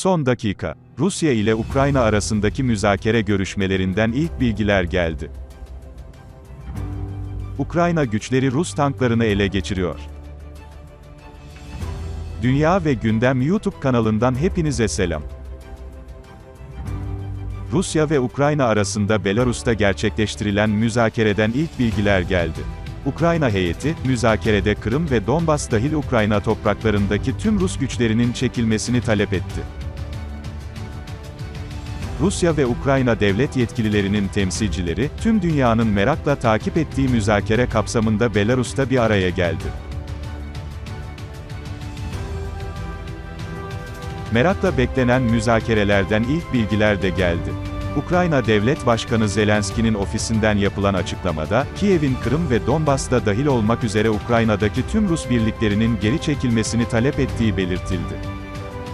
Son dakika. Rusya ile Ukrayna arasındaki müzakere görüşmelerinden ilk bilgiler geldi. Ukrayna güçleri Rus tanklarını ele geçiriyor. Dünya ve Gündem YouTube kanalından hepinize selam. Rusya ve Ukrayna arasında Belarus'ta gerçekleştirilen müzakereden ilk bilgiler geldi. Ukrayna heyeti, müzakerede Kırım ve Donbas dahil Ukrayna topraklarındaki tüm Rus güçlerinin çekilmesini talep etti. Rusya ve Ukrayna devlet yetkililerinin temsilcileri, tüm dünyanın merakla takip ettiği müzakere kapsamında Belarus'ta bir araya geldi. Merakla beklenen müzakerelerden ilk bilgiler de geldi. Ukrayna Devlet Başkanı Zelenski'nin ofisinden yapılan açıklamada, Kiev'in Kırım ve Donbas'ta dahil olmak üzere Ukrayna'daki tüm Rus birliklerinin geri çekilmesini talep ettiği belirtildi.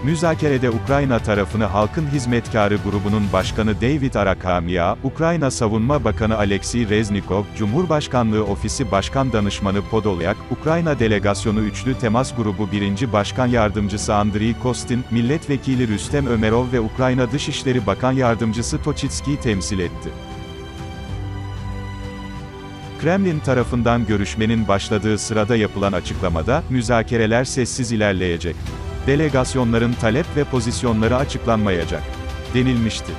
Müzakerede Ukrayna tarafını Halkın Hizmetkarı grubunun başkanı David Arakamya, Ukrayna Savunma Bakanı Alexey Reznikov, Cumhurbaşkanlığı Ofisi Başkan Danışmanı Podolyak, Ukrayna Delegasyonu Üçlü Temas Grubu 1. Başkan Yardımcısı Andriy Kostin, Milletvekili Rüstem Ömerov ve Ukrayna Dışişleri Bakan Yardımcısı Toçitski'yi temsil etti. Kremlin tarafından görüşmenin başladığı sırada yapılan açıklamada, müzakereler sessiz ilerleyecek. Delegasyonların talep ve pozisyonları açıklanmayacak. denilmişti.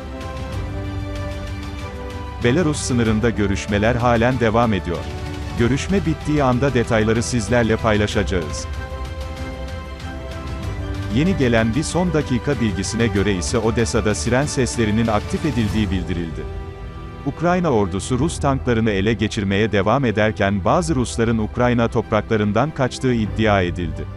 Belarus sınırında görüşmeler halen devam ediyor. Görüşme bittiği anda detayları sizlerle paylaşacağız. Yeni gelen bir son dakika bilgisine göre ise Odessa'da siren seslerinin aktif edildiği bildirildi. Ukrayna ordusu Rus tanklarını ele geçirmeye devam ederken bazı Rusların Ukrayna topraklarından kaçtığı iddia edildi.